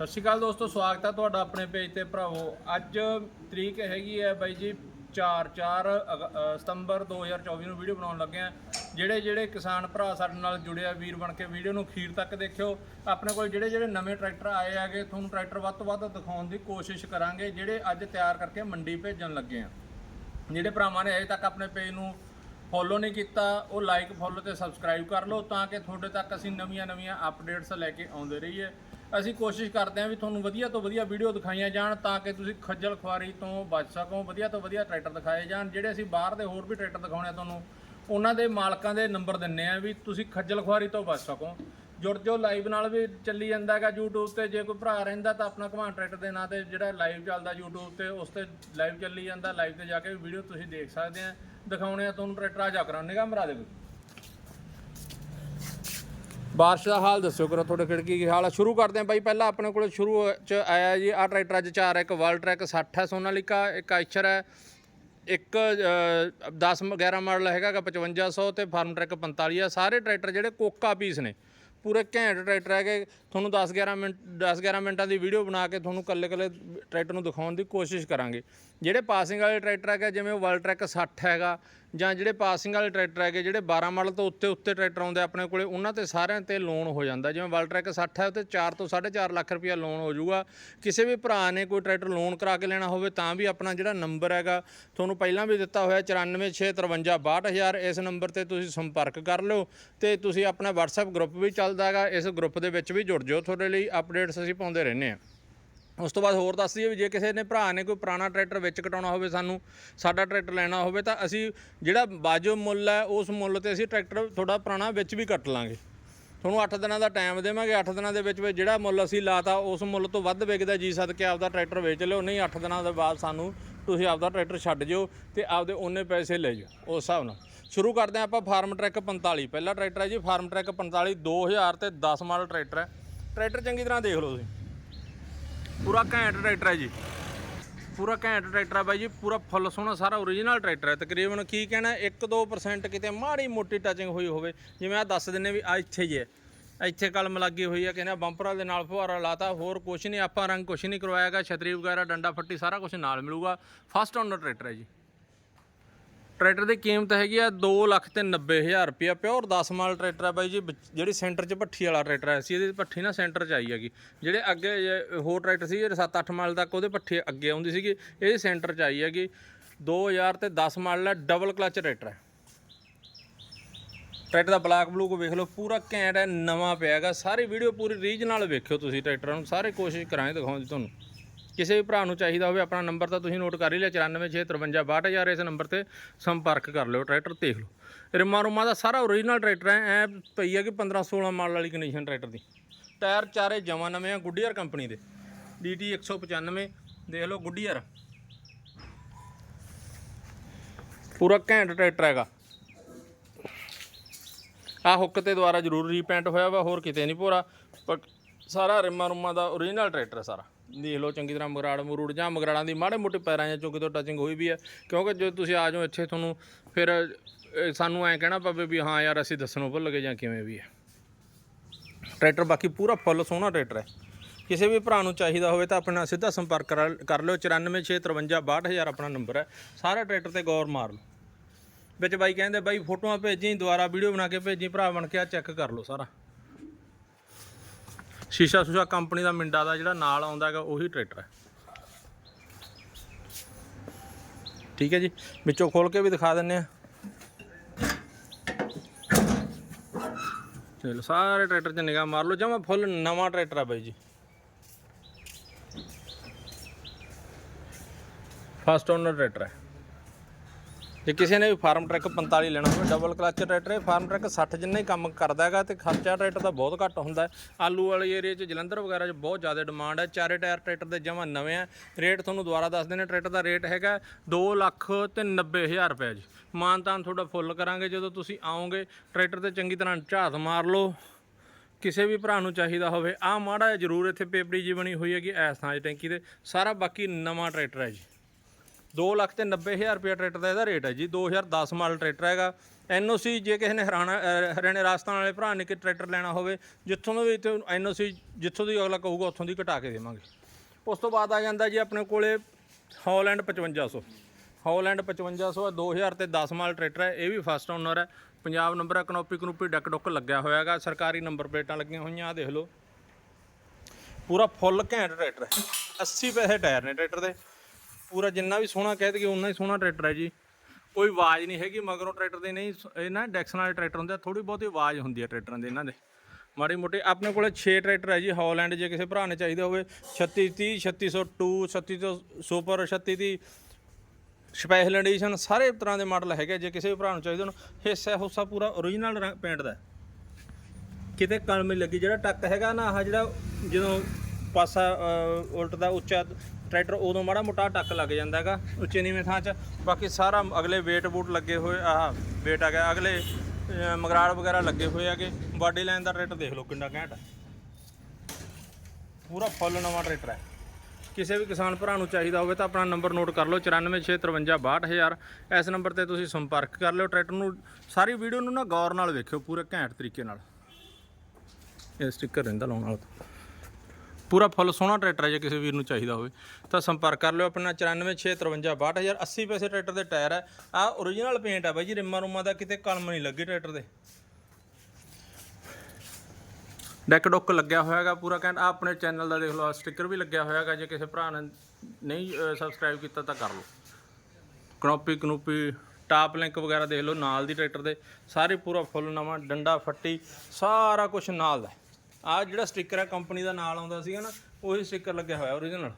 ਸਤਿ ਸ਼੍ਰੀ ਅਕਾਲ ਦੋਸਤੋ, ਸਵਾਗਤ ਹੈ ਤੁਹਾਡਾ ਆਪਣੇ ਪੇਜ ਤੇ ਭਰਾਵੋ। ਅੱਜ ਤਰੀਕ ਹੈਗੀ ਹੈ ਬਾਈ ਜੀ 4 4 ਸਤੰਬਰ 2024 ਨੂੰ ਵੀਡੀਓ ਬਣਾਉਣ ਲੱਗੇ ਆ। ਜਿਹੜੇ ਜਿਹੜੇ ਕਿਸਾਨ ਭਰਾ ਸਾਡੇ ਨਾਲ ਜੁੜੇ ਆ ਵੀਰ ਬਣ ਕੇ ਵੀਡੀਓ ਨੂੰ ਅਖੀਰ ਤੱਕ ਦੇਖਿਓ। ਆਪਣੇ ਕੋਲ ਜਿਹੜੇ ਜਿਹੜੇ ਨਵੇਂ ਟਰੈਕਟਰ ਆਏ ਆਗੇ ਤੁਹਾਨੂੰ ਟਰੈਕਟਰ ਵੱਧ ਤੋਂ ਵੱਧ ਦਿਖਾਉਣ ਦੀ ਕੋਸ਼ਿਸ਼ ਕਰਾਂਗੇ, ਜਿਹੜੇ ਅੱਜ ਤਿਆਰ ਕਰਕੇ ਮੰਡੀ ਭੇਜਣ ਲੱਗੇ ਆ। ਜਿਹੜੇ ਭਰਾਵਾਂ ਨੇ ਅਜੇ ਤੱਕ ਆਪਣੇ ਪੇਜ ਨੂੰ ਫੋਲੋ ਨਹੀਂ ਕੀਤਾ, ਉਹ ਲਾਈਕ ਫੋਲੋ ਤੇ ਸਬਸਕ੍ਰਾਈਬ ਕਰ ਲਓ, ਤਾਂ ਕਿ ਤੁਹਾਡੇ ਤੱਕ ਅਸੀਂ ਨਵੀਆਂ-ਨਵੀਆਂ ਅਪਡੇਟਸ ਲੈ ਕੇ ਆਉਂਦੇ ਰਹੀਏ। ਅਸੀਂ ਕੋਸ਼ਿਸ਼ ਕਰਦੇ ਹਾਂ ਵੀ ਤੁਹਾਨੂੰ ਵਧੀਆ ਤੋਂ ਵਧੀਆ ਵੀਡੀਓ ਦਿਖਾਈਆਂ ਜਾਣ ਤਾਂ ਕਿ ਤੁਸੀਂ ਖੱਜਲ ਖੁਆਰੀ ਤੋਂ ਬਚ ਸਕੋ, ਵਧੀਆ ਤੋਂ ਵਧੀਆ ਟਰੈਕਟਰ ਦਿਖਾਏ ਜਾਣ। ਜਿਹੜੇ ਅਸੀਂ ਬਾਹਰ ਦੇ ਹੋਰ ਵੀ ਟਰੈਕਟਰ ਦਿਖਾਉਣੇ ਆ ਤੁਹਾਨੂੰ, ਉਹਨਾਂ ਦੇ ਮਾਲਕਾਂ ਦੇ ਨੰਬਰ ਦਿੰਨੇ ਆ ਵੀ ਤੁਸੀਂ ਖੱਜਲ ਖੁਆਰੀ ਤੋਂ ਬਚ ਸਕੋ। ਜੁੜ ਜੋ ਲਾਈਵ ਨਾਲ ਵੀ ਚੱਲੀ ਜਾਂਦਾ ਹੈਗਾ YouTube ਤੇ, ਜੇ ਕੋਈ ਭਰਾ ਰਹਿੰਦਾ ਤਾਂ ਆਪਣਾ ਘਮਾਣ ਟਰੈਕਟਰ ਦੇ ਨਾਂ ਤੇ ਜਿਹੜਾ ਲਾਈਵ ਚੱਲਦਾ YouTube ਤੇ, ਉਸ ਤੇ ਲਾਈਵ ਚੱਲੀ ਜਾਂਦਾ, ਲਾਈਵ ਤੇ ਜਾ ਕੇ ਵੀਡੀਓ ਤੁਸੀਂ ਦੇਖ ਸਕਦੇ ਆ। ਦਿਖਾਉਣੇ ਆ ਤੁਹਾਨੂੰ ਟਰੈਕਟਰ, ਆ ਜਾ ਕਰਾਂ, ਨਿਗਾਹ ਮਰਾ ਦੇ ਬਾਰਿਸ਼ ਦਾ ਹਾਲ ਦੱਸਿਓ ਕਰੋ ਤੁਹਾਡੇ ਖਿੜਕੀ ਕੀ ਹਾਲ ਆ? ਸ਼ੁਰੂ ਕਰਦੇ ਹਾਂ ਬਾਈ, ਪਹਿਲਾਂ ਆਪਣੇ ਕੋਲ ਸ਼ੁਰੂ ਚ ਆਇਆ ਜੀ ਆ ਟਰੈਕਟਰ ਅੱਜ ਚਾਰ ਹੈ ਇੱਕ ਵਰਲਡ ਟਰੈਕ 60 ਹੈ ਸੋਨਾਲੀਕਾ, ਇੱਕ ਆਈਚਰ ਹੈ ਇੱਕ 10 11 ਮਾਡਲ ਹੈਗਾ ਗਾ 5500 ਤੇ ਫਾਰਮ ਟਰੈਕ 45 ਆ। ਸਾਰੇ ਟਰੈਕਟਰ ਜਿਹੜੇ ਕੋਕਾ ਪੀਸ ਨੇ, ਪੂਰੇ ਘੈਂਟ ਟਰੈਕਟਰ ਹੈਗੇ ਤੁਹਾਨੂੰ 10 11 ਮਿੰਟ 10 11 ਮਿੰਟਾਂ ਦੀ ਵੀਡੀਓ ਬਣਾ ਕੇ ਤੁਹਾਨੂੰ ਕੱਲੇ ਕੱਲੇ ਟਰੈਕਟਰ ਨੂੰ ਦਿਖਾਉਣ ਦੀ ਕੋਸ਼ਿਸ਼ ਕਰਾਂਗੇ। ਜਿਹੜੇ ਪਾਸਿੰਗ ਵਾਲੇ ਟਰੈਕਟਰ ਹੈਗੇ, ਜਿਵੇਂ ਵਰਲਡ ਟਰੈਕ 60 ਹੈਗਾ, ਜਾਂ ਜਿਹੜੇ ਪਾਸਿੰਗ ਵਾਲੇ ਟਰੈਕਟਰ ਹੈਗੇ, ਜਿਹੜੇ 12 ਮਾਡਲ ਤੋਂ ਉੱਤੇ ਉੱਤੇ ਟਰੈਕਟਰ ਆਉਂਦੇ ਆਪਣੇ ਕੋਲੇ, ਉਹਨਾਂ ਤੇ ਸਾਰਿਆਂ ਤੇ ਲੋਨ ਹੋ ਜਾਂਦਾ। ਜਿਵੇਂ ਵਰਲਡ ਟਰੈਕ 60 ਹੈ, ਉੱਤੇ 4 ਤੋਂ 4.5 ਲੱਖ ਰੁਪਇਆ ਲੋਨ ਹੋ ਜਾਊਗਾ। ਕਿਸੇ ਵੀ ਭਰਾ ਨੇ ਕੋਈ ਟਰੈਕਟਰ ਲੋਨ ਕਰਾ ਕੇ ਲੈਣਾ ਹੋਵੇ, ਤਾਂ ਵੀ ਆਪਣਾ ਜਿਹੜਾ ਨੰਬਰ ਹੈਗਾ, ਤੁਹਾਨੂੰ ਪਹਿਲਾਂ ਵੀ ਦਿੱਤਾ ਹੋਇਆ 946556262000 ਇਸ ਨੰਬਰ ਤੇ ਤੁਸੀਂ ਸੰਪਰਕ ਕਰ ਲਿਓ ਤੇ ਤੁਸੀਂ ਆਪਣਾ WhatsApp ਗਰੁੱਪ ਵੀ ਚੱਲਦਾ ਹੈਗਾ, ਇਸ ਗਰੁੱਪ ਦੇ ਵਿੱਚ ਵੀ ਜੁੜ ਜਾਓ ਤੁਹਾਡੇ ਲਈ ਅਪਡੇਟਸ ਅਸੀਂ ਪਾਉਂਦੇ ਰਹਿੰਦੇ ਹਾਂ। ਉਸ ਤੋਂ ਬਾਅਦ ਹੋਰ ਦੱਸ ਦਈਏ ਵੀ ਜੇ ਕਿਸੇ ਨੇ ਭਰਾ ਨੇ ਕੋਈ ਪੁਰਾਣਾ ਟਰੈਕਟਰ ਵਿੱਚ ਕਟਾਉਣਾ ਹੋਵੇ ਸਾਨੂੰ, ਸਾਡਾ ਟਰੈਕਟਰ ਲੈਣਾ ਹੋਵੇ, ਤਾਂ ਅਸੀਂ ਜਿਹੜਾ ਵਾਜਬ ਮੁੱਲ ਹੈ, ਉਸ ਮੁੱਲ ਤੇ ਅਸੀਂ ਟਰੈਕਟਰ ਤੁਹਾਡਾ ਪੁਰਾਣਾ ਵਿੱਚ ਵੀ ਕੱਟ ਲਾਂਗੇ। ਤੁਹਾਨੂੰ 8 ਦਿਨਾਂ ਦਾ ਟਾਈਮ ਦੇਵਾਂਗੇ 8 ਦਿਨਾਂ ਦੇ ਵਿੱਚ ਵਿੱਚ ਜਿਹੜਾ ਮੁੱਲ ਅਸੀਂ ਲਾਤਾ, ਉਸ ਮੁੱਲ ਤੋਂ ਵੱਧ ਵਿਕਦਾ ਜੀ ਸਦਕੇ ਆਪਦਾ ਟਰੈਕਟਰ ਵੇਚ ਲਿਓ, ਨਹੀਂ 8 ਦਿਨਾਂ ਦੇ ਬਾਅਦ ਸਾਨੂੰ ਤੁਸੀਂ ਆਪਦਾ ਟਰੈਕਟਰ ਛੱਡ ਜਿਓ ਤੇ ਆਪਦੇ ਉਹਨੇ ਪੈਸੇ ਲੈ ਜਾਓ, ਉਸ ਹਿਸਾਬ ਨਾਲ। ਸ਼ੁਰੂ ਕਰਦੇ ਹਾਂ ਆਪਾਂ ਫਾਰਮ ਟਰੈਕ 45 ਪਹਿਲਾ ਟਰੈਕਟਰ ਹੈ ਜੀ, ਫਾਰਮ ਟਰੈਕ 45 2000 ਤੇ 10 ਮਾਡਲ ਟਰੈਕਟਰ ਹੈ। ਟਰੈਕਟਰ ਚੰਗੀ ਤਰ੍ਹਾਂ ਦੇਖ ਲਓ ਤੁਸੀਂ। ਪੂਰਾ ਘੈਂਟ ਟਰੈਕਟਰ ਹੈ ਜੀ। ਪੂਰਾ ਘੈਂਟ ਟਰੈਕਟਰ ਹੈ ਬਾਈ ਜੀ, ਪੂਰਾ ਫੁੱਲ ਸੋਹਣਾ ਸਾਰਾ ਓਰੀਜਨਲ ਟਰੈਕਟਰ ਹੈ। ਤਕਰੀਬਨ ਕੀ ਕਹਿਣਾ 1-2% ਕਿਤੇ ਮਾੜੀ ਮੋਟੀ ਟਚਿੰਗ ਹੋਈ ਹੋਵੇ। ਜਿਵੇਂ ਆ ਦੱਸ ਦਿੰਨੇ ਵੀ ਆ ਇੱਥੇ ਹੀ ਹੈ। ਇੱਥੇ ਕਲਮ ਲੱਗੀ ਹੋਈ ਹੈ ਕਹਿੰਦਾ ਬੰਪਰਾਂ ਦੇ ਨਾਲ ਫੁਹਾਰਾ ਲਾਤਾ, ਹੋਰ ਕੁਝ ਨਹੀਂ, ਆਪਾਂ ਰੰਗ ਕੁਝ ਨਹੀਂ ਕਰਵਾਇਆਗਾ, ਛਤਰੀ ਵਗੈਰਾ, ਡੰਡਾ ਫੱਟੀ ਸਾਰਾ ਕੁਝ ਨਾਲ ਮਿਲੂਗਾ। ਫਸਟ ਓਨਰ ਟਰੈਕਟਰ ਹੈ ਜੀ। ਟਰੈਕਟਰ ਦੀ ਕੀਮਤ ਹੈਗੀ ਆ 2 ਲੱਖ ਤੇ 90 ਹਜ਼ਾਰ ਰੁਪਿਆ ਪਿਓਰ 10 ਮਾਲ ਟਰੈਕਟਰ ਹੈ ਬਾਈ ਜੀ, ਵਿੱਚ ਜਿਹੜੀ ਸੈਂਟਰ 'ਚ ਭੱਠੀ ਵਾਲਾ ਟਰੈਕਟਰ ਹੈ ਸੀ ਇਹਦੀ ਭੱਠੀ ਨਾ ਸੈਂਟਰ 'ਚ ਆਈ ਹੈਗੀ। ਜਿਹੜੇ ਅੱਗੇ ਜੇ ਹੋਰ ਟਰੈਕਟਰ ਸੀ, ਜਿਹੜੇ 7-8 ਮਾਲ ਤੱਕ ਉਹਦੇ ਭੱਠੀ ਅੱਗੇ ਆਉਂਦੀ ਸੀਗੀ, ਇਹ ਸੈਂਟਰ 'ਚ ਆਈ ਹੈਗੀ। 2000 ਤੇ 10 ਮਾਡਲ ਹੈ ਡਬਲ ਕਲਚ ਟਰੈਕਟਰ ਹੈ ਟਰੈਕਟਰ ਦਾ ਬਲੈਕ ਬਲੂ ਕੋ ਵੇਖ ਲਓ, ਪੂਰਾ ਘੈਂਟ ਹੈ, ਨਵਾਂ ਪਿਆ ਹੈਗਾ। ਸਾਰੀ ਵੀਡੀਓ ਪੂਰੀ ਰੀਜ ਨਾਲ ਵੇਖਿਓ ਤੁਸੀਂ ਟਰੈਕਟਰਾਂ ਨੂੰ, ਸਾਰੇ ਕੋਸ਼ਿਸ਼ ਕਰਾਂਗੇ ਦਿਖਾਉਣ ਦੀ ਤੁਹਾਨੂੰ। ਕਿਸੇ ਵੀ ਭਰਾ ਨੂੰ ਚਾਹੀਦਾ ਹੋਵੇ, ਆਪਣਾ ਨੰਬਰ ਤਾਂ ਤੁਸੀਂ ਨੋਟ ਕਰ ਹੀ ਲਿਆ 9465562000 ਇਸ ਨੰਬਰ ਤੇ ਸੰਪਰਕ ਕਰ ਲਿਓ, ਟਰੈਕਟਰ ਦੇਖ ਲਓ। ਰਿਮਾ ਰੁਮਾ ਦਾ ਸਾਰਾ ਓਰੀਜਨਲ ਟਰੈਕਟਰ ਹੈ, ਐ ਪਈ ਹੈ ਕਿ 15 16 ਮਾਡਲ ਵਾਲੀ ਕੰਡੀਸ਼ਨ ਟਰੈਕਟਰ ਦੀ। ਟਾਇਰ ਚਾਰੇ ਜਮਾ ਨਵੇਂ ਆ ਗੁੱਡੀਅਰ ਕੰਪਨੀ ਦੇ। DT 195 ਦੇਖ ਲਓ ਗੁੱਡੀਅਰ ਪੂਰਾ ਘੈਂਟ ਟਰੈਕਟਰ ਹੈਗਾ। ਆ ਹੁੱਕ ਤੇ ਦੁਆਰਾ ਜ਼ਰੂਰ ਰੀਪੇਂਟ ਹੋਇਆ ਵਾ, ਹੋਰ ਕਿਤੇ ਨਹੀਂ ਪੂਰਾ ਪਰ ਸਾਰਾ ਰਿਮਾ ਰੁਮਾ ਦਾ ਓਰੀਜਨਲ ਟਰੈਕਟਰ ਹੈ ਸਾਰਾ। ਦੇਖ ਲਓ ਚੰਗੀ ਤਰ੍ਹਾਂ ਮਗਰਾੜ ਮਰੂੜ ਜਾਂ ਮਗਰਾੜਾਂ ਦੀ ਮਾੜੇ ਮੋਟੇ ਪੈਰਾਂ ਜਾਂ ਚੁੱਕ ਤੋਂ ਟੱਚਿੰਗ ਹੋਈ ਵੀ ਹੈ। ਕਿਉਂਕਿ ਜੇ ਤੁਸੀਂ ਆ ਜਾਓ ਇੱਥੇ ਤੁਹਾਨੂੰ ਫਿਰ ਸਾਨੂੰ ਐਂ ਕਹਿਣਾ ਪਵੇ ਵੀ ਹਾਂ ਯਾਰ ਅਸੀਂ ਦੱਸਣੋਂ ਭੁੱਲ ਗਏ ਜਾਂ ਕਿਵੇਂ ਵੀ ਹੈ। ਟਰੈਕਟਰ ਬਾਕੀ ਪੂਰਾ ਫੁੱਲ ਸੋਹਣਾ ਟਰੈਕਟਰ ਹੈ। ਕਿਸੇ ਵੀ ਭਰਾ ਨੂੰ ਚਾਹੀਦਾ ਹੋਵੇ ਤਾਂ ਆਪਣੇ ਨਾਲ ਸਿੱਧਾ ਸੰਪਰਕ ਕਰ- ਕਰ ਲਿਓ। 9465562000 ਆਪਣਾ ਨੰਬਰ ਹੈ। ਸਾਰਾ ਟਰੈਕਟਰ ਤੇ ਗੌਰ ਮਾਰ ਲਓ। ਵਿੱਚ ਬਾਈ ਕਹਿੰਦੇ, ਬਾਈ ਫੋਟੋਆਂ ਭੇਜੀ, ਦੁਬਾਰਾ ਵੀਡੀਓ ਬਣਾ ਕੇ ਭੇਜੀ, ਭਰਾ ਬਣ ਕੇ ਆ, ਚੈੱਕ ਕਰ ਲਓ ਸਾਰਾ। ਸ਼ੀਸ਼ਾ ਸੁਸ਼ਾ ਕੰਪਨੀ ਦਾ ਮਿੰਡਾ ਦਾ ਜਿਹੜਾ ਨਾਲ ਆਉਂਦਾ ਹੈਗਾ, ਉਹੀ ਟਰੈਕਟਰ ਹੈ। ਠੀਕ ਹੈ ਜੀ, ਵਿੱਚੋਂ ਖੋਲ ਕੇ ਵੀ ਦਿਖਾ ਦਿੰਨੇ ਆ ਚਲੋ, ਸਾਰੇ ਟਰੈਕਟਰ 'ਚ ਨਿਗਾਹ ਮਾਰ ਲਓ, ਜਮਾ ਫੁੱਲ ਨਵਾਂ ਟਰੈਕਟਰ ਆ ਬਾਈ ਜੀ। ਫਸਟ ਓਨਰ ਟਰੈਕਟਰ ਹੈ। ਜੇ ਕਿਸੇ ਨੇ ਵੀ ਫਾਰਮ ਟਰੈਕ 45 ਲੈਣਾ ਹੋਵੇ ਡਬਲ ਕਲਚ ਟਰੈਕਟਰ ਹੈ ਫਾਰਮ ਟਰੈਕ 60 ਜਿੰਨਾ ਹੀ ਕੰਮ ਕਰਦਾ ਹੈਗਾ ਤੇ ਖਰਚਾ ਟਰੈਕਟਰ ਦਾ ਬਹੁਤ ਘੱਟ ਹੁੰਦਾ ਆਲੂ ਵਾਲੇ ਏਰੀਆ 'ਚ, ਜਲੰਧਰ ਵਗੈਰਾ 'ਚ ਬਹੁਤ ਜ਼ਿਆਦਾ ਡਿਮਾਂਡ ਹੈ। ਚਾਰੇ ਟਾਇਰ ਟਰੈਕਟਰ ਦੇ ਜਮਾ ਨਵੇਂ ਆ। ਰੇਟ ਤੁਹਾਨੂੰ ਦੁਬਾਰਾ ਦੱਸ ਦਿੰਦੇ ਟਰੈਕਟਰ ਦਾ ਰੇਟ ਹੈਗਾ 2 ਲੱਖ ਤੇ 90 ਹਜ਼ਾਰ ਰੁਪਏ ਜੀ। ਮਾਨਤਾਨ ਤੁਹਾਡਾ ਫੁੱਲ ਕਰਾਂਗੇ, ਜਦੋਂ ਤੁਸੀਂ ਆਓਗੇ, ਟਰੈਕਟਰ ਤੇ ਚੰਗੀ ਤਰ੍ਹਾਂ ਝਾਤ ਮਾਰ ਲਓ। ਕਿਸੇ ਵੀ ਭਰਾ ਨੂੰ ਚਾਹੀਦਾ ਹੋਵੇ। ਆ ਮਾੜਾ ਜਿਹਾ ਜ਼ਰੂਰ ਇੱਥੇ ਪੇਪੜੀ ਜੀ ਬਣੀ ਹੋਈ ਹੈਗੀ ਐਸ ਥਾਂ 'ਚ ਟੈਂਕੀ 'ਤੇ ਸਾਰਾ ਬਾਕੀ ਨਵਾਂ ਟਰੈਕਟਰ ਹੈ ਜੀ। 2 ਲੱਖ ਤੇ 90 ਹਜ਼ਾਰ ਰੁਪਏ ਟਰੈਕਟਰ ਦਾ ਇਹਦਾ ਰੇਟ ਹੈ ਜੀ 2010 ਮਾਡਲ ਟਰੈਕਟਰ ਹੈਗਾ। ਐਨਓਸੀ ਜੇ ਕਿਸੇ ਨੇ ਹਰਿਆਣਾ ਹਰਿਆਣੇ, ਰਾਜਸਥਾਨ ਵਾਲੇ ਭਰਾ ਨੇ ਕਿ ਟਰੈਕਟਰ ਲੈਣਾ ਹੋਵੇ, ਜਿੱਥੋਂ ਦਾ ਵੀ ਤੇ ਐਨਓਸੀ ਜਿੱਥੋਂ ਦੀ ਅਗਲਾ ਕਹੂਗਾ, ਉੱਥੋਂ ਦੀ ਘਟਾ ਕੇ ਦੇਵਾਂਗੇ। ਉਸ ਤੋਂ ਬਾਅਦ ਆ ਜਾਂਦਾ ਜੀ ਆਪਣੇ ਕੋਲੇ ਹੌਲੈਂਡ 5500 ਹੌਲੈਂਡ 5500 ਹੈ 2000 ਤੇ 10 ਮਾਲ ਟਰੈਕਟਰ ਹੈ, ਇਹ ਵੀ ਫਸਟ ਓਨਰ ਹੈ। ਪੰਜਾਬ ਨੰਬਰ ਹੈ, ਕਨੋਪੀ ਕਨੂਪੀ ਡੱਕ ਡੁੱਕ ਲੱਗਿਆ ਹੋਇਆ ਹੈਗਾ, ਸਰਕਾਰੀ ਨੰਬਰ ਪਲੇਟਾਂ ਲੱਗੀਆਂ ਹੋਈਆਂ ਆ ਦੇਖ ਲਓ। ਪੂਰਾ ਫੁੱਲ ਘੈਂਟ ਟਰੈਕਟਰ ਹੈ। 80 ਪੈਸੇ ਟਾਇਰ ਨੇ ਟਰੈਕਟਰ ਦੇ। ਪੂਰਾ ਜਿੰਨਾ ਵੀ ਸੋਹਣਾ ਕਹਿ ਦਈਏ ਉਨਾ ਹੀ ਸੋਹਣਾ ਟਰੈਕਟਰ ਹੈ ਜੀ। ਕੋਈ ਆਵਾਜ਼ ਨਹੀਂ ਹੈਗੀ, ਮਗਰੋਂ ਟਰੈਕਟਰ ਦੇ ਨਹੀਂ, ਇਹ ਨਾ ਡੈਕਸਨ ਵਾਲੇ ਟਰੈਕਟਰ ਹੁੰਦੇ ਆ ਥੋੜੀ ਬਹੁਤੀ ਆਵਾਜ਼ ਹੁੰਦੀ ਹੈ ਟਰੈਕਟਰਾਂ ਦੇ ਇਹਨਾਂ ਦੇ। ਮਾੜੀ ਮੋਟੀ ਆਪਣੇ ਕੋਲੇ 6 ਟਰੈਕਟਰ ਹੈ ਜੀ, ਹੌਲੈਂਡ ਜੇ ਕਿਸੇ ਭਰਾ ਨੇ ਚਾਹੀਦਾ ਹੋਵੇ 3630 3602 3600 ਸੁਪਰ 3630 ਸਪੈਸ਼ਲ ਐਡੀਸ਼ਨ, ਸਾਰੇ ਤਰ੍ਹਾਂ ਦੇ ਮਾਡਲ ਹੈਗੇ ਜੇ ਕਿਸੇ ਵੀ ਭਰਾ ਨੂੰ ਚਾਹੀਦੇ ਹੋਣ, ਹਿੱਸਾ ਹੁੱਸਾ ਪੂਰਾ ਓਰੀਜਨਲ ਪੇਂਟ ਦਾ ਕਿਤੇ ਕਲਮ ਲੱਗੀ, ਜਿਹੜਾ ਟੱਕ ਹੈਗਾ ਨਾ, ਆਹ ਜਿਹੜਾ ਜਦੋਂ ਪਾਸਾ ਉਲਟਦਾ ਉੱਚਾ ਟਰੈਕਟਰ ਉਦੋਂ ਮਾੜਾ ਮੋਟਾ ਟੱਕ ਲੱਗ ਜਾਂਦਾ ਹੈਗਾ ਉੱਚੇ ਨੀਵੇਂ ਥਾਂ 'ਚ। ਬਾਕੀ ਸਾਰਾ ਅਗਲੇ ਵੇਟ ਬੂਟ ਲੱਗੇ ਹੋਏ ਆਹ ਵੇਟ ਆ ਗਿਆ। ਅਗਲੇ ਅ, ਮਗਰਾੜ ਵਗੈਰਾ ਲੱਗੇ ਹੋਏ ਹੈਗੇ। ਬਾਡੀ ਲਾਈਨ ਦਾ ਟਰੈਕਟਰ ਦੇਖ ਲਓ ਕਿੰਨਾ ਘੈਂਟ ਪੂਰਾ ਫੁੱਲ ਨਵਾਂ ਟਰੈਕਟਰ ਹੈ ਕਿਸੇ ਵੀ ਕਿਸਾਨ ਭਰਾ ਨੂੰ ਚਾਹੀਦਾ ਹੋਵੇ ਤਾਂ ਆਪਣਾ ਨੰਬਰ ਨੋਟ ਕਰ ਲਓ 9465562000 ਇਸ ਨੰਬਰ ਤੇ ਤੁਸੀਂ ਸੰਪਰਕ ਕਰ ਲਿਓ ਟਰੈਕਟਰ ਨੂੰ। ਸਾਰੀ ਵੀਡੀਓ ਨੂੰ ਨਾ ਗੌਰ ਨਾਲ ਵੇਖਿਓ ਪੂਰੇ ਘੈਂਟ ਤਰੀਕੇ ਨਾਲ। ਇਹ ਸਟicker ਰਹਿੰਦਾ ਲਾਉਣ ਵਾਲਾ ਤਾਂ। ਪੂਰਾ ਫੁੱਲ ਸੋਹਣਾ ਟਰੈਕਟਰ ਹੈ ਜੇ ਕਿਸੇ ਵੀਰ ਨੂੰ ਚਾਹੀਦਾ ਹੋਵੇ, ਤਾਂ ਸੰਪਰਕ ਕਰ ਲਿਓ ਆਪਣਾ 9465562000 80 ਪੈਸੇ ਟਰੈਕਟਰ ਦੇ ਟਾਇਰ ਹੈ। ਆ origignal ਪੇਂਟ ਹੈ ਬਾਈ ਜੀ, ਰਿੰਮਾਂ ਰੂਮਾਂ ਦਾ ਕਿਤੇ ਕਲਮ ਨਹੀਂ ਲੱਗੀ ਟਰੈਕਟਰ ਦੇ। ਡੈਕ ਡੁੱਕ ਲੱਗਿਆ ਹੋਇਆ ਹੈਗਾ ਪੂਰਾ, ਕਹਿੰਦਾ ਆਪਣੇ ਚੈਨਲ ਦਾ ਦੇਖ ਲਓ ਸਟicker ਵੀ ਲੱਗਿਆ ਹੋਇਆ ਹੈਗਾ, ਜੇ ਕਿਸੇ ਭਰਾ ਨੇ ਨਹੀਂ ਸਬਸਕ੍ਰਾਈਬ ਕੀਤਾ ਤਾਂ ਕਰ ਲਓ। ਕਨੋਪੀ ਕਨੂਪੀ ਟਾਪ ਲਿੰਕ ਵਗੈਰਾ ਦੇਖ ਲਓ ਨਾਲ ਦੀ ਟਰੈਕਟਰ ਦੇ, ਸਾਰੇ ਪੂਰਾ ਫੁੱਲ ਨਵਾਂ, ਡੰਡਾ ਫੱਟੀ, ਸਾਰਾ ਕੁਝ ਨਾਲ ਦਾ ਆ ਜਿਹੜਾ ਸਟicker ਹੈ ਕੰਪਨੀ ਦਾ ਨਾਲ ਆਉਂਦਾ ਸੀਗਾ ਨਾ, ਉਹੀ ਸਟicker ਲੱਗਿਆ ਹੋਇਆ ਓਰੀਜਨਲ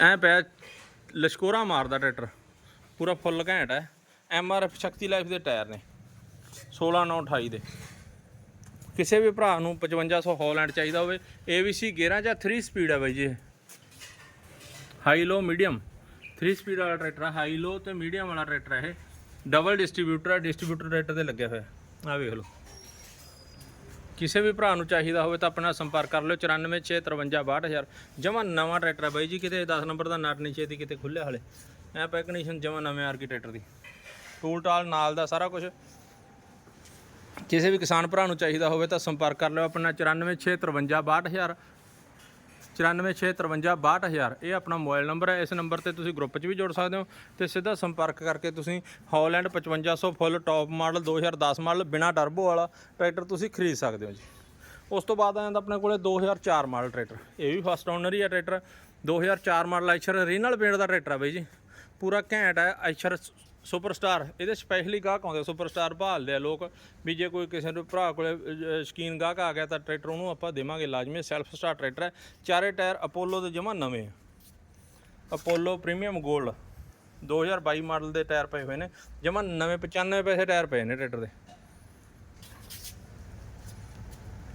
ਐ ਪਿਆ, ਲਸ਼ਕੋਰਾ ਮਾਰਦਾ ਟਰੈਕਟਰ। ਪੂਰਾ ਫੁੱਲ ਘੈਂਟ ਹੈ M R F Shakti life ਦੇ ਟਾਇਰ ਨੇ। 16 9 28 ਦੇ। ਕਿਸੇ ਵੀ ਭਰਾ ਨੂੰ 5500 ਹੌਲੈਂਡ ਚਾਹੀਦਾ ਹੋਵੇ ABC ਗੇਅਰਾਂ ਜਾਂ 3 ਸਪੀਡ ਹੈ ਬਾਈ ਜੀ ਹਾਈ ਲੋ ਮੀਡੀਅਮ 3 ਸਪੀਡ ਵਾਲਾ ਟਰੈਕਟਰ ਹੈ ਹਾਈ ਲੋ ਤੇ ਮੀਡੀਅਮ ਵਾਲਾ ਟਰੈਕਟਰ ਹੈ ਇਹ। ਡਬਲ ਡਿਸਟ੍ਰੀਬਿਊਟਰ ਹੈ ਡਿਸਟ੍ਰੀਬਿਊਟਰ ਟਰੈਕਟਰ ਤੇ ਲੱਗਿਆ ਹੋਇਆ। ਆ ਵੇਖ ਲਓ। ਕਿਸੇ ਵੀ ਭਰਾ ਨੂੰ ਚਾਹੀਦਾ ਹੋਵੇ ਤਾਂ ਆਪਣਾ ਸੰਪਰਕ ਕਰ ਲਿਓ 9465562000 ਜਮਾ ਨਵਾਂ ਟਰੈਕਟਰ ਹੈ ਬਾਈ ਜੀ, ਕਿਤੇ 10 ਨੰਬਰ ਦਾ ਨਟ ਨੀਚੇ ਦੀ ਕਿਤੇ ਖੁੱਲਿਆ ਹਲੇ। ਐ ਪੈ ਕੰਡੀਸ਼ਨ ਜਮਾ ਨਵੇਂ ਆਰਕੀਟੈਕਟਰ ਦੀ। ਟੂਲ ਟਾਲ ਨਾਲ ਦਾ ਸਾਰਾ ਕੁਝ ਕਿਸੇ ਵੀ ਕਿਸਾਨ ਭਰਾ ਨੂੰ ਚਾਹੀਦਾ ਹੋਵੇ ਤਾਂ ਸੰਪਰਕ ਕਰ ਲਿਓ, ਆਪਣਾ 9465562000 9465562000 ਇਹ ਆਪਣਾ ਮੋਬਾਈਲ ਨੰਬਰ ਹੈ। ਇਸ ਨੰਬਰ ਤੇ ਤੁਸੀਂ ਗਰੁੱਪ 'ਚ ਵੀ ਜੁੜ ਸਕਦੇ ਹੋ ਤੇ ਸਿੱਧਾ ਸੰਪਰਕ ਕਰਕੇ ਤੁਸੀਂ Holland 5500 full, top model 2010 model, ਬਿਨਾ ਟਰਬੋ ਵਾਲਾ ਟਰੈਕਟਰ ਤੁਸੀਂ ਖਰੀਦ ਸਕਦੇ ਹੋ ਜੀ। ਉਸ ਤੋਂ ਬਾਅਦ ਆ ਜਾਂਦਾ ਆਪਣੇ ਕੋਲੇ 2004 ਮਾਡਲ ਟਰੈਕਟਰ। ਇਹ ਵੀ ਫਸਟ ਓਨਰ ਹੀ ਹੈ ਟਰੈਕਟਰ। 2004 ਮਾਡਲ ਆਈਸ਼ਰ ਰੀਨਲ ਪੇਂਟ ਦਾ ਟਰੈਕਟਰ ਆ ਬਾਈ ਜੀ। ਪੂਰਾ ਘੈਂਟ ਹੈ ਆਈਸ਼ਰ ਸੁਪਰਸਟਾਰ, ਇਹਦੇ ਸਪੈਸ਼ਲੀ ਗਾਹਕ ਆਉਂਦੇ ਸੁਪਰਸਟਾਰ ਭਾਲਦੇ ਆ ਲੋਕ। ਵੀ ਜੇ ਕੋਈ ਕਿਸੇ ਨੂੰ ਭਰਾ ਕੋਲੇ ਸ਼ਕੀਨ ਗਾਹਕ ਆ ਗਿਆ ਤਾਂ ਟਰੈਕਟਰ ਉਹਨੂੰ ਆਪਾਂ ਦੇਵਾਂਗੇ ਲਾਜ਼ਮੀ ਸੈਲਫ ਸਟਾਰ ਟਰੈਕਟਰ ਹੈ। ਚਾਰੇ ਟਾਇਰ ਅਪੋਲੋ ਦੇ ਜਮਾ ਨਵੇਂ ਆ। ਅਪੋਲੋ ਪ੍ਰੀਮੀਅਮ 골ਡ 2022 ਮਾਡਲ ਦੇ ਟਾਇਰ ਪਏ ਹੋਏ ਨੇ। ਜਮਾ ਨਵੇਂ 95 ਪੈਸੇ ਟਾਇਰ ਪਏ ਨੇ ਟਰੈਕਟਰ ਦੇ।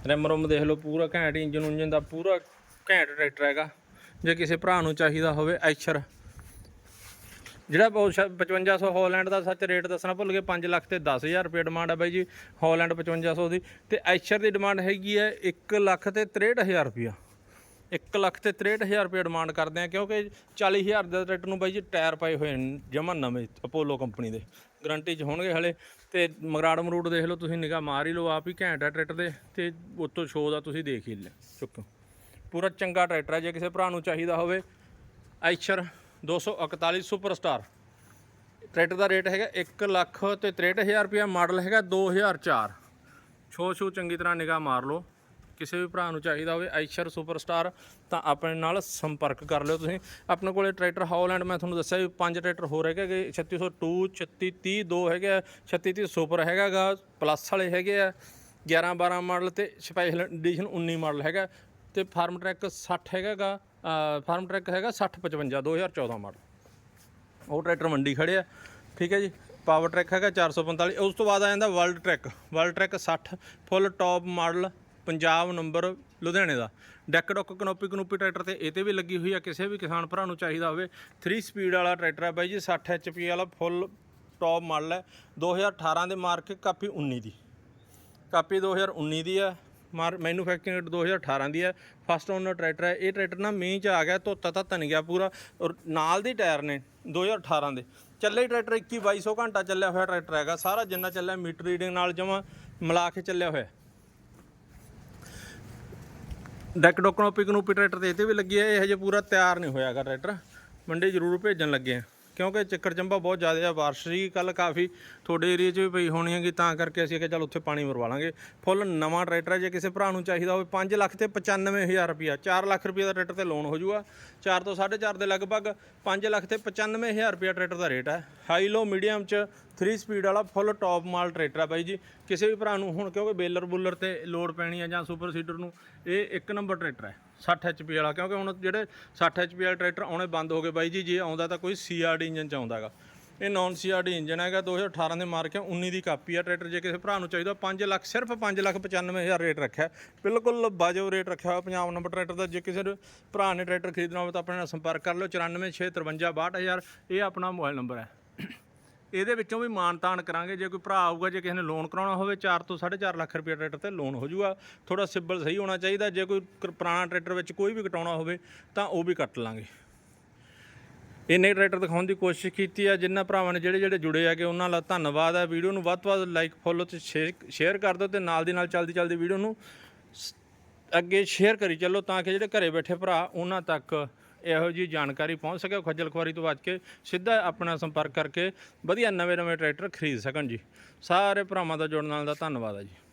ਰੈਮ ਰੁਮ ਦੇਖ ਲਓ, ਪੂਰਾ ਘੈਂਟ ਇੰਜਨ ਉਂਜਨ ਦਾ ਪੂਰਾ ਘੈਂਟ ਟਰੈਕਟਰ ਹੈਗਾ। ਜੇ ਕਿਸੇ ਭਰਾ ਨੂੰ ਚਾਹੀਦਾ ਹੋਵੇ ਐਚਰ ਜਿਹੜਾ ਬਹੁਤ ਸ਼ਾ- 5500 ਹਾਲੈਂਡ ਦਾ ਸੱਚ ਰੇਟ ਦੱਸਣਾ ਭੁੱਲ ਗਏ 5 ਲੱਖ ਤੇ 10000 ਰੁਪਏ ਡਿਮਾਂਡ ਹੈ ਬਾਈ ਜੀ, ਹਾਲੈਂਡ 5500 ਦੀ। ਤੇ ਐਚਰ ਦੀ ਡਿਮਾਂਡ ਹੈਗੀ ਹੈ 1 ਲੱਖ ਤੇ 63000 ਰੁਪਿਆ 1 ਲੱਖ ਤੇ 63000 ਰੁਪਏ ਡਿਮਾਂਡ ਕਰਦੇ ਆ, ਕਿਉਂਕਿ 40000 ਦੇ ਟਰੈਕਟਰ ਨੂੰ ਬਾਈ ਜੀ ਟਾਇਰ ਪਏ ਹੋਏ ਨੇ, ਜਮਾ ਨਵੇਂ, ਅਪੋਲੋ ਕੰਪਨੀ ਦੇ। ਗਾਰੰਟੀ 'ਚ ਹੋਣਗੇ ਹਲੇ। ਤੇ ਮਗਰਾੜ ਮਰੂੜ ਦੇਖ ਲਓ, ਤੁਸੀਂ ਨਿਗਾਹ ਮਾਰ ਹੀ ਲਓ, ਆਪ ਹੀ ਘੈਂਟ ਹੈ ਟਰੈਕਟਰ ਦੇ, ਤੇ ਉਤੋਂ ਸ਼ੋਅ ਦਾ ਤੁਸੀਂ ਦੇਖ ਹੀ ਲੈ ਚੁੱਕੋ ਪੂਰਾ ਚੰਗਾ ਟਰੈਕਟਰ ਹੈ, ਜੇ ਕਿਸੇ ਭਰਾ ਨੂੰ ਚਾਹੀਦਾ ਹੋਵੇ ਆਈਸ਼ਰ 241 ਸੁਪਰ ਸਟਾਰ ਟਰੈਕਟਰ ਦਾ ਰੇਟ ਹੈਗਾ 1 ਲੱਖ ਤੇ 63000 ਰੁਪਇਆ, ਮਾਡਲ ਹੈਗਾ 2004 ਛੋ ਛੋ ਚੰਗੀ ਤਰ੍ਹਾਂ ਨਿਗਾਹ ਮਾਰ ਲਓ। ਕਿਸੇ ਵੀ ਭਰਾ ਨੂੰ ਚਾਹੀਦਾ ਹੋਵੇ ਆਈਸ਼ਰ ਸੁਪਰਸਟਾਰ, ਤਾਂ ਆਪਣੇ ਨਾਲ ਸੰਪਰਕ ਕਰ ਲਿਓ ਤੁਸੀਂ। ਆਪਣੇ ਕੋਲੇ ਟਰੈਕਟਰ ਹੌਲੈਂਡ, ਮੈਂ ਤੁਹਾਨੂੰ ਦੱਸਿਆ ਵੀ ਪੰਜ ਟਰੈਕਟਰ ਹੋਰ ਹੈਗੇ ਗੇ 3602 3630 ਦੋ ਹੈਗੇ ਆ 3630 ਸੁਪਰ ਹੈਗਾਗਾ ਪਲੱਸ ਵਾਲੇ ਹੈਗੇ ਆ 11 12 ਮਾਡਲ ਤੇ ਸਪੈਸ਼ਲ ਐਡੀਸ਼ਨ 19 ਮਾਡਲ ਹੈਗਾ। ਤੇ ਫਾਰਮ ਟਰੈਕ 60 ਹੈਗਾਗਾ ਫਾਰਮ ਟਰੈਕ ਹੈਗਾ 60 55 2014 ਮਾਡਲ। ਉਹ ਟਰੈਕਟਰ ਮੰਡੀ ਖੜੇ ਠੀਕ ਹੈ ਜੀ। ਪਾਵਰ ਟਰੈਕ ਹੈਗਾ 445 ਉਸ ਤੋਂ ਬਾਅਦ ਆ ਜਾਂਦਾ Worldtrac. Worldtrac 60 full top model Punjab number ਲੁਧਿਆਣੇ ਦਾ। ਡੈਕ ਡੁੱਕ ਕਨੋਪੀ ਕਨੂਪੀ ਟਰੈਕਟਰ ਤੇ ਇਹ ਤੇ ਵੀ ਲੱਗੀ ਹੋਈ ਆ। ਕਿਸੇ ਵੀ ਕਿਸਾਨ ਭਰਾ ਨੂੰ ਚਾਹੀਦਾ ਹੋਵੇ 3 ਸਪੀਡ ਵਾਲਾ ਟਰੈਕਟਰ ਹੈ ਬਾਈ ਜੀ 60 HP ਵਾਲਾ ਫੁੱਲ ਟੌਪ ਮਾਡਲ ਹੈ। 2018 ਦੇ ਮਾਰਕ ਕਾਪੀ 19 ਦੀ। ਕਾਪੀ 2019 ਦੀ ਹੈ। ਮੈਨੂਫੈਕਚਰਿੰਗ 2018 ਦੀ ਹੈ ਫਸਟ ਓਨਰ ਟਰੈਕਟਰ ਹੈ। ਇਹ ਟਰੈਕਟਰ ਨਾ ਮੀਂਹ ਚ ਆ ਗਿਆ, ਧੋਤਾ ਧੱਤਾ ਨਹੀਂ ਗਿਆ ਪੂਰਾ ਔਰ ਨਾਲ ਦੇ ਟਾਇਰ ਨੇ 2018 ਦੇ। ਚੱਲੇ ਹੀ ਟਰੈਕਟਰ 21 2200 ਘੰਟਾ ਚੱਲਿਆ ਹੋਇਆ ਟਰੈਕਟਰ ਹੈਗਾ, ਸਾਰਾ ਜਿੰਨਾ ਚੱਲਿਆ ਮੀਟਰ ਰੀਡਿੰਗ ਨਾਲ ਜਮਾ ਮਿਲਾ ਕੇ ਚੱਲਿਆ ਹੋਇਆ। ਡੈਕ ਡੋਕਨੋਪੀ ਕਨੂਪੀ ਟਰੈਕਟਰ ਤੇ ਤੇ ਵੀ ਲੱਗੀ ਹੈ, ਇਹ ਹਜੇ ਪੂਰਾ ਤਿਆਰ ਨਹੀਂ ਹੋਇਆ ਹੈਗਾ ਟਰੈਕਟਰ ਮੰਡੀ ਜ਼ਰੂਰ ਭੇਜਣ ਲੱਗੇ ਆ। ਕਿਉਂਕਿ ਚੱਕਰ ਚੰਬਾ ਬਹੁਤ ਜ਼ਿਆਦਾ ਆ, ਬਾਰਿਸ਼ ਸੀ ਕੱਲ ਕਾਫੀ, ਤੁਹਾਡੇ ਏਰੀਆ 'ਚ ਵੀ ਪਈ ਹੋਣੀ ਹੈਗੀ, ਤਾਂ ਕਰਕੇ ਅਸੀਂ ਕਿਹਾ ਚੱਲ ਉੱਥੇ ਪਾਣੀ ਮਰਵਾ ਲਾਂਗੇ। ਫੁੱਲ ਨਵਾਂ ਟਰੈਕਟਰ ਹੈ, ਜੇ ਕਿਸੇ ਭਰਾ ਨੂੰ ਚਾਹੀਦਾ ਹੋਵੇ 5 ਲੱਖ ਤੇ 95000 ਰੁਪਿਆ 4 ਲੱਖ ਰੁਪਏ ਦਾ ਟਰੈਕਟਰ ਤੇ ਲੋਨ ਹੋ ਜਾਊਗਾ 4 ਤੋਂ 4.5 ਦੇ ਲਗਭਗ 5 ਲੱਖ ਤੇ 95000 ਰੁਪਿਆ ਟਰੈਕਟਰ ਦਾ ਰੇਟ ਹੈ। ਹਾਈ ਲੋ ਮੀਡੀਅਮ 'ਚ 3 ਸਪੀਡ ਵਾਲਾ ਫੁੱਲ ਟੌਪ ਮਾਲ ਟਰੈਕਟਰ ਹੈ ਬਾਈ ਜੀ। ਕਿਸੇ ਵੀ ਭਰਾ ਨੂੰ ਹੁਣ ਕਿਉਂਕਿ ਬੇਲਰ ਬੁੱਲਰ ਤੇ ਲੋਡ ਪੈਣੀ ਹੈ ਜਾਂ ਸੁਪਰ ਸੀਡਰ ਨੂੰ, ਇਹ ਇੱਕ ਨੰਬਰ ਟਰੈਕਟਰ ਹੈ। 60 HP ਵਾਲਾ, ਕਿਉਂਕਿ ਹੁਣ ਜਿਹੜੇ 60 HP ਵਾਲੇ ਟਰੈਕਟਰ ਆਉਣੇ ਬੰਦ ਹੋ ਗਏ ਬਾਈ ਜੀ, ਜੇ ਆਉਂਦਾ ਤਾਂ ਕੋਈ CRD ਇੰਜਨ ਚ ਆਉਂਦਾਗਾ ਇਹ ਨਾਨ CRD ਇੰਜਨ ਹੈਗਾ 2018 ਦੇ ਮਾਰਕ ਹੈ 19 ਦੀ ਕਾਪੀ ਆ ਟਰੈਕਟਰ, ਜੇ ਕਿਸੇ ਭਰਾ ਨੂੰ ਚਾਹੀਦਾ 5 ਲੱਖ, ਸਿਰਫ 5 ਲੱਖ 95000 ਰੇਟ ਰੱਖਿਆ ਬਿਲਕੁਲ ਵਾਜਬ ਰੇਟ ਰੱਖਿਆ ਹੋਇਆ ਪੰਜਾਬ ਨੰਬਰ ਟਰੈਕਟਰ ਦਾ, ਜੇ ਕਿਸੇ ਭਰਾ ਨੇ ਟਰੈਕਟਰ ਖਰੀਦਣਾ ਹੋਵੇ ਤਾਂ ਆਪਣੇ ਨਾਲ ਸੰਪਰਕ ਕਰ ਲਿਓ 946556526000 ਇਹ ਆਪਣਾ ਮੋਬਾਈਲ ਨੰਬਰ ਹੈ। ਇਹਦੇ ਵਿੱਚੋਂ ਵੀ ਮਾਨਤਾਨ ਕਰਾਂਗੇ, ਜੇ ਕੋਈ ਭਰਾ ਆਊਗਾ, ਜੇ ਕਿਸੇ ਨੇ ਲੋਨ ਕਰਾਉਣਾ ਹੋਵੇ 4 ਤੋਂ 4.5 ਲੱਖ ਰੁਪਏ ਟਰੈਕਟਰ ਤੇ ਲੋਨ ਹੋ ਜਾਊਗਾ। ਥੋੜਾ ਸਿਬਲ ਸਹੀ ਹੋਣਾ ਚਾਹੀਦਾ, ਜੇ ਕੋਈ ਪੁਰਾਣਾ ਟਰੈਕਟਰ ਵਿੱਚ ਕੋਈ ਵੀ ਕਟਾਉਣਾ ਹੋਵੇ, ਤਾਂ ਉਹ ਵੀ ਕੱਟ ਲਾਂਗੇ। ਇੰਨੇ ਟਰੈਕਟਰ ਦਿਖਾਉਣ ਦੀ ਕੋਸ਼ਿਸ਼ ਕੀਤੀ ਆ ਜਿਨ੍ਹਾਂ ਭਰਾਵਾਂ ਨੇ ਜਿਹੜੇ ਜਿਹੜੇ ਜੁੜੇ ਹੈਗੇ ਉਹਨਾਂ ਦਾ ਧੰਨਵਾਦ ਹੈ ਵੀਡੀਓ ਨੂੰ। ਵੱਧ ਤੋਂ ਵੱਧ ਲਾਈਕ ਫੋਲੋ ਤੇ ਸ਼ੇਅਰ ਕਰ ਦਿਓ ਤੇ ਨਾਲ ਦੀ ਨਾਲ ਚੱਲਦੀ ਚੱਲਦੀ ਵੀਡੀਓ ਨੂੰ ਸ- ਅੱਗੇ ਸ਼ੇਅਰ ਕਰੀ ਚੱਲੋ, ਤਾਂ ਕਿ ਜਿਹੜੇ ਘਰੇ ਬੈਠੇ ਭਰਾ, ਉਹਨਾਂ ਤੱਕ ਇਹੋ ਜੀ ਜਾਣਕਾਰੀ ਪਹੁੰਚ ਸਕੇ, ਖੱਜਲ ਖੁਆਰੀ ਤੋਂ ਬਚ ਕੇ ਸਿੱਧਾ ਆਪਣਾ ਸੰਪਰਕ ਕਰਕੇ ਵਧੀਆ ਨਵੇਂ ਨਵੇਂ ਟਰੈਕਟਰ ਖਰੀਦ ਸਕਣ ਜੀ। ਸਾਰੇ ਭਰਾਵਾਂ ਦਾ ਜੁੜਨ ਨਾਲ ਦਾ ਧੰਨਵਾਦ ਹੈ ਜੀ।